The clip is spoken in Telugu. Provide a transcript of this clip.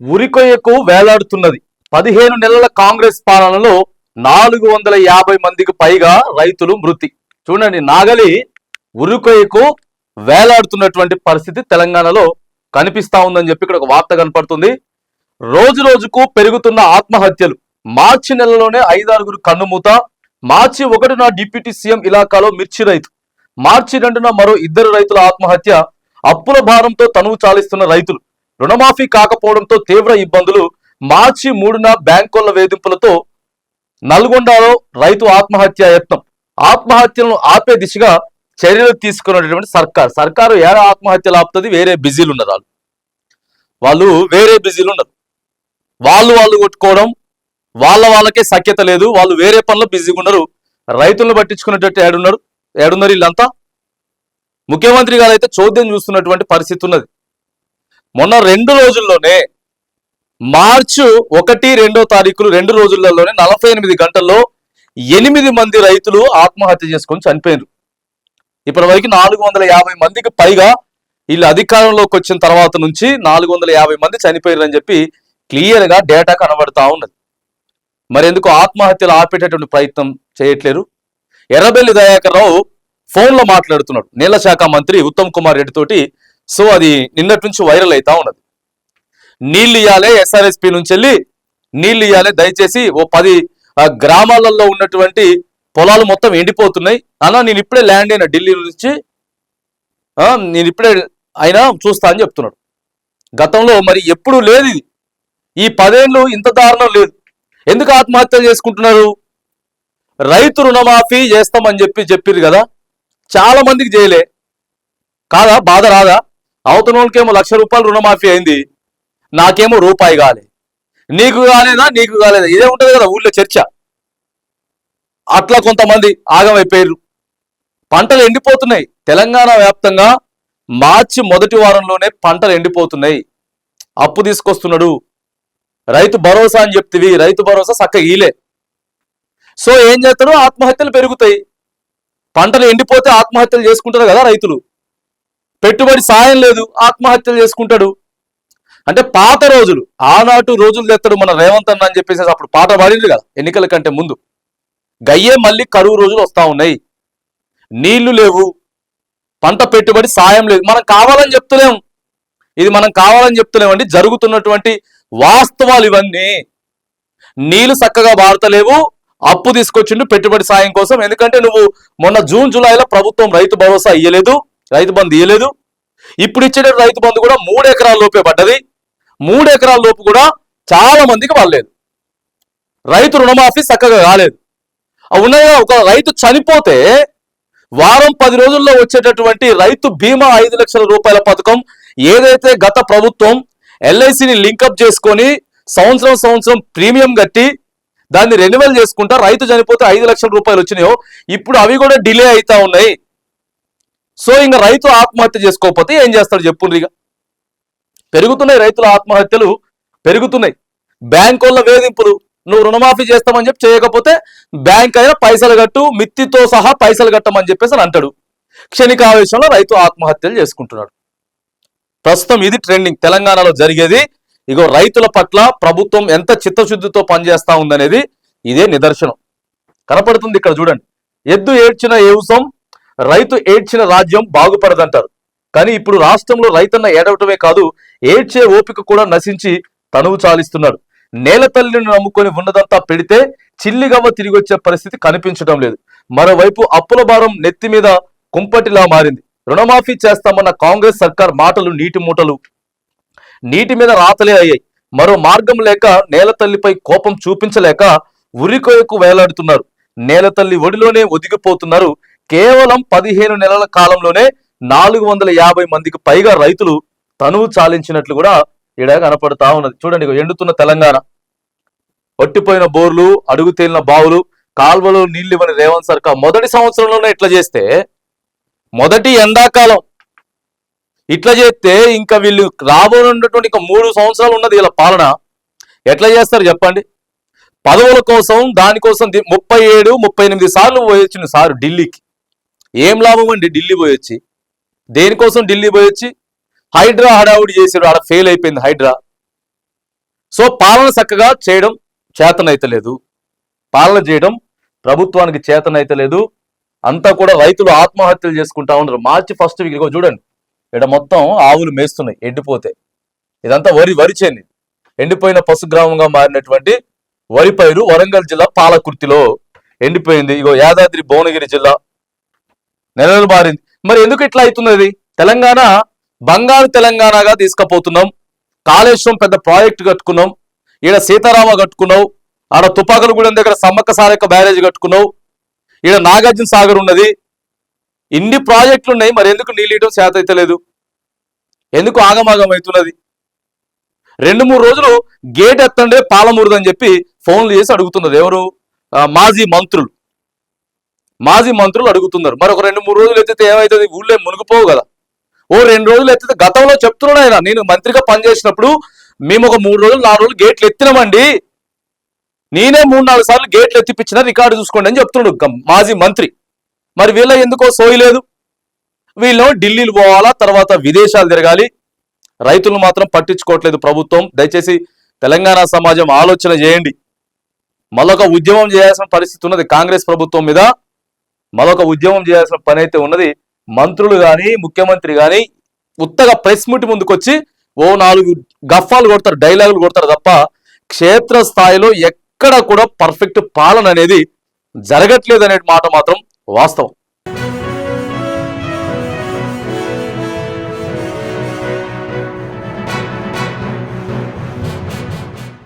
ఉరికొయ్యకు వేలాడుతున్నది. పదిహేను నెలల కాంగ్రెస్ పాలనలో నాలుగు వందల యాభై మందికి పైగా రైతులు మృతి. చూడండి నాగలి ఉరికొయ్యకు వేలాడుతున్నటువంటి పరిస్థితి తెలంగాణలో కనిపిస్తా ఉందని చెప్పి ఇక్కడ ఒక వార్త కనపడుతుంది. రోజు రోజుకు పెరుగుతున్న ఆత్మహత్యలు. మార్చి నెలలోనే ఐదారుగురు కన్నుమూత. మార్చి ఒకటిన డిప్యూటీ సీఎం ఇలాకాలో మిర్చి రైతు. మార్చి రెండున మరో ఇద్దరు రైతుల ఆత్మహత్య. అప్పుల భారంతో తనువు చాలిస్తున్న రైతులు. రుణమాఫీ కాకపోవడంతో తీవ్ర ఇబ్బందులు మార్చి మూడున బ్యాంకుల వేధింపులతో నల్గొండలో రైతు ఆత్మహత్య యత్నం. ఆత్మహత్యలను ఆపే దిశగా చర్యలు తీసుకున్నటువంటి సర్కార్. సర్కారు ఏడ ఆత్మహత్యలు ఆపుతుంది వేరే బిజీలు ఉన్నారు వాళ్ళు వాళ్ళు వేరే బిజీలు ఉన్నారు వాళ్ళు వాళ్ళు కొట్టుకోవడం వాళ్ళ వాళ్ళకే సఖ్యత లేదు. వాళ్ళు వేరే పనులు బిజీగా ఉన్నారు రైతులను పట్టించుకునేటట్టు ఏడున్నారు. ఏడున్నారు వీళ్ళంతా ముఖ్యమంత్రి గారు అయితే చోద్యం చూస్తున్నటువంటి పరిస్థితి ఉన్నది. మొన్న రెండు రోజుల్లోనే మార్చు ఒకటి రెండో తారీఖులు రెండు రోజులలోనే నలభై ఎనిమిది గంటల్లో ఎనిమిది మంది రైతులు ఆత్మహత్య చేసుకొని చనిపోయారు ఇప్పటి వరకు నాలుగు వందల యాభై మందికి పైగా వీళ్ళు అధికారంలోకి వచ్చిన తర్వాత నుంచి నాలుగు వందల యాభై మంది చనిపోయారు అని చెప్పి క్లియర్గా డేటా కనబడతా ఉన్నది. మరి ఎందుకు ఆత్మహత్యలు ఆపేటటువంటి ప్రయత్నం చేయట్లేరు? ఎర్రబెల్లి దయాకర్ రావు ఫోన్లో మాట్లాడుతున్నాడు. నీళ్ళ శాఖ మంత్రి ఉత్తమ్ కుమార్ రెడ్డి తోటి సో అది నిన్నటి నుంచి వైరల్ అవుతా ఉన్నది. నీళ్ళు ఇవ్వాలి ఎస్ఆర్ఎస్పి నుంచి వెళ్ళి నీళ్ళు ఇవ్వాలి దయచేసి ఓ పది గ్రామాలలో ఉన్నటువంటి పొలాలు మొత్తం ఎండిపోతున్నాయి. అన్న నేను ఇప్పుడే ల్యాండ్ అయినా ఢిల్లీ నుంచి నేను ఇప్పుడే అయినా చూస్తా అని చెప్తున్నాడు. గతంలో మరి ఎప్పుడు లేదు ఇది. ఈ పదేళ్ళు ఇంత దారుణం లేదు. ఎందుకు ఆత్మహత్యలు చేసుకుంటున్నారు? రైతు రుణమాఫీ చేస్తామని చెప్పి చెప్పిర్రు కదా. చాలా మందికి చేయలే. కాదా? బాధ రాదా? అవతనోళ్ళకేమో లక్ష రూపాయలు రుణమాఫీ అయింది. నాకేమో రూపాయి కాలే. నీకు కాలేదా? నీకు కాలేదా? ఇదే ఉంటుంది కదా ఊళ్ళో చర్చ. అట్లా కొంతమంది ఆగమైపోయారు పంటలు ఎండిపోతున్నాయి. తెలంగాణ వ్యాప్తంగా మార్చి మొదటి వారంలోనే పంటలు ఎండిపోతున్నాయి. అప్పు తీసుకొస్తున్నాడు. రైతు భరోసా అని చెప్తివి. రైతు భరోసా చక్క ఈలే సో ఏం చేస్తాడు? ఆత్మహత్యలు పెరుగుతాయి. పంటలు ఎండిపోతే ఆత్మహత్యలు చేసుకుంటారు కదా రైతులు. పెట్టుబడి సాయం లేదు ఆత్మహత్యలు చేసుకుంటాడు. అంటే పాత రోజులు ఆనాటు రోజులు తెస్తాడు మన రేవంత్ అన్న అని చెప్పేసి అప్పుడు పాట పాడింది కదా ఎన్నికల కంటే ముందు. గయ్యే మళ్ళీ కరువు రోజులు వస్తా ఉన్నాయి. నీళ్ళు లేవు పంట పెట్టుబడి సాయం లేదు. మనం కావాలని చెప్తలేం. ఇది మనం కావాలని చెప్తలేమండి జరుగుతున్నటువంటి వాస్తవాలు ఇవన్నీ. నీళ్ళు చక్కగా వాడతలేవు అప్పు తీసుకొచ్చిండు పెట్టుబడి సాయం కోసం. ఎందుకంటే నువ్వు మొన్న జూన్ జూలైలో ప్రభుత్వం రైతు భరోసా ఇయ్యలేదు. రైతు బంధు ఇవ్వలేదు ఇప్పుడు ఇచ్చే రైతు బంధు కూడా మూడు ఎకరాల లోపే పడ్డది. మూడు ఎకరాల లోపు కూడా చాలా మందికి పడలేదు. రైతు రుణమాఫీ చక్కగా కాలేదు. ఆ ఒక రైతు చనిపోతే వారం పది రోజుల్లో వచ్చేటటువంటి రైతు బీమా ఐదు లక్షల రూపాయల పథకం ఏదైతే గత ప్రభుత్వం ఎల్ఐసిని లింకప్ చేసుకొని సంవత్సరం సంవత్సరం ప్రీమియం కట్టి దాన్ని రెన్యువల్ చేసుకుంటా రైతు చనిపోతే ఐదు లక్షల రూపాయలు వచ్చినాయో ఇప్పుడు అవి కూడా డిలే అవుతా ఉన్నాయి. సో ఇంకా రైతు ఆత్మహత్య చేసుకోకపోతే ఏం చేస్తాడు చెప్పుండ్రు ఇక. పెరుగుతున్నాయి రైతుల ఆత్మహత్యలు పెరుగుతున్నాయి. బ్యాంకుల వాళ్ళ వేధింపులు నువ్వు రుణమాఫీ చేస్తామని చెప్పి చేయకపోతే బ్యాంక్ అయినా పైసలు కట్టు మిత్తితో సహా పైసలు కట్టమని చెప్పేసి అని అంటాడు. క్షణికావేశంలో రైతు ఆత్మహత్యలు చేసుకుంటున్నాడు. ప్రస్తుతం ఇది ట్రెండింగ్. తెలంగాణలో జరిగేది ఇగో రైతుల పట్ల ప్రభుత్వం ఎంత చిత్తశుద్ధితో పనిచేస్తా ఉందనేది ఇదే నిదర్శనం. కనపడుతుంది ఇక్కడ చూడండి. ఎద్దు ఏడ్చిన ఏవుసం రైతు ఏడ్చిన రాజ్యం బాగుపడదంటారు. కానీ ఇప్పుడు రాష్ట్రంలో రైతన్న ఏడవటమే కాదు ఏడ్చే ఓపిక కూడా నశించి తనువు చాలిస్తున్నాడు. నేల తల్లిని నమ్ముకొని ఉన్నదంతా పెడితే చిల్లిగవ్వ తిరిగి వచ్చే పరిస్థితి కనిపించడం లేదు. మరోవైపు అప్పుల భారం నెత్తి మీద కుంపటిలా మారింది. రుణమాఫీ చేస్తామన్న కాంగ్రెస్ సర్కార్ మాటలు నీటి మూటలు నీటి మీద రాతలే అయ్యాయి. మరో మార్గం లేక నేల తల్లిపై కోపం చూపించలేక ఉరికోయకు వేలాడుతున్నారు. నేల తల్లి ఒడిలోనే ఒదిగిపోతున్నారు కేవలం పదిహేను నెలల కాలంలోనే నాలుగు వందల యాభై మందికి పైగా రైతులు తనువు చాలించినట్లు కూడా ఈడ కనపడతా ఉన్నది. చూడండి ఎండుతున్న తెలంగాణ. వట్టిపోయిన బోర్లు అడుగు తేలిన బావులు కాల్వలు నీళ్ళు ఇవ్వని రేవంత్ సర్కార్ మొదటి సంవత్సరంలోనే ఇట్లా చేస్తే మొదటి ఎండాకాలం ఇట్లా చేస్తే ఇంకా వీళ్ళు రాబోనున్నటువంటి ఇంకా మూడు సంవత్సరాలు ఉన్నది వీళ్ళ పాలన. ఎట్లా చేస్తారు చెప్పండి? పదవుల కోసం దానికోసం ముప్పై ఏడు ముప్పై ఎనిమిది సార్లు పోయొచ్చిన సార్ ఢిల్లీకి. ఏం లాభం అండి? ఢిల్లీ పోయొచ్చి దేనికోసం ఢిల్లీ పోయొచ్చి హైడ్రా హడావుడి చేశారు ఆడ ఫెయిల్ అయిపోయింది హైడ్రా. సో పాలన చక్కగా చేయడం చేతనైతలేదు. పాలన చేయడం ప్రభుత్వానికి చేతనైతలేదు. అంతా కూడా రైతులు ఆత్మహత్యలు చేసుకుంటా ఉన్నారు. మార్చి ఫస్ట్ వీక్ చూడండి. ఇక్కడ మొత్తం ఆవులు మేస్తున్నాయి ఎండిపోతే. ఇదంతా వరి వరి చేని. ఎండిపోయిన పశుగ్రామంగా మారినటువంటి వరి పైరు వరంగల్ జిల్లా పాలకుర్తిలో. ఎండిపోయింది. ఇగో యాదాద్రి భువనగిరి జిల్లా నెలలు మారింది. మరి ఎందుకు ఇట్లా అవుతున్నది? తెలంగాణ బంగారు తెలంగాణగా తీసుకుపోతున్నాం. కాళేశ్వరం పెద్ద ప్రాజెక్ట్ కట్టుకున్నాం. ఈడ సీతారామ కట్టుకున్నావు ఆడ తుపాకులగూడెం దగ్గర సమ్మక్క సారక్క బ్యారేజ్ కట్టుకున్నావు ఈడ నాగార్జున సాగర్ ఉన్నది. ఇన్ని ప్రాజెక్టులు ఉన్నాయి మరి ఎందుకు నీళ్ళు శాత అయితే లేదు ఎందుకు ఆగమాగం అవుతున్నది? రెండు మూడు రోజులు గేట్ ఎత్తండే పాలమూరుదని చెప్పి ఫోన్లు చేసి అడుగుతున్నారు ఎవరు? మాజీ మంత్రులు. మాజీ మంత్రులు అడుగుతున్నారు. మరి ఒక రెండు మూడు రోజులు ఎత్తితే ఏమవుతుంది ఊళ్ళో మునిగిపోవు కదా. ఓ రెండు రోజులు ఎత్తితే గతంలో చెప్తున్నాడు ఆయన. నేను మంత్రిగా పనిచేసినప్పుడు మేము ఒక మూడు రోజులు నాలుగు రోజులు గేట్లు ఎత్తినామండి. నేనే మూడు నాలుగు సార్లు గేట్లు ఎత్తిపించిన రికార్డు చూసుకోండి అని చెప్తున్నాడు మాజీ మంత్రి. మరి వీళ్ళ ఎందుకో సోయలేదు వీళ్ళు ఢిల్లీలు పోవాలా తర్వాత విదేశాలు తిరగాలి. రైతులను మాత్రం పట్టించుకోవట్లేదు ప్రభుత్వం. దయచేసి తెలంగాణ సమాజం ఆలోచన చేయండి. మళ్ళొక ఉద్యమం చేయాల్సిన పరిస్థితి ఉన్నది కాంగ్రెస్ ప్రభుత్వం మీద. మరొక ఉద్యమం చేయాల్సిన పని అయితే ఉన్నది మంత్రులు కానీ ముఖ్యమంత్రి కానీ ఉత్తగా ప్రెస్ మీట్ ముందుకొచ్చి ఓ నాలుగు గఫాలు కొడతారు డైలాగులు కొడతారు తప్ప క్షేత్ర స్థాయిలో ఎక్కడ కూడా పర్ఫెక్ట్ పాలన అనేది జరగట్లేదు అనే మాట మాత్రం వాస్తవం.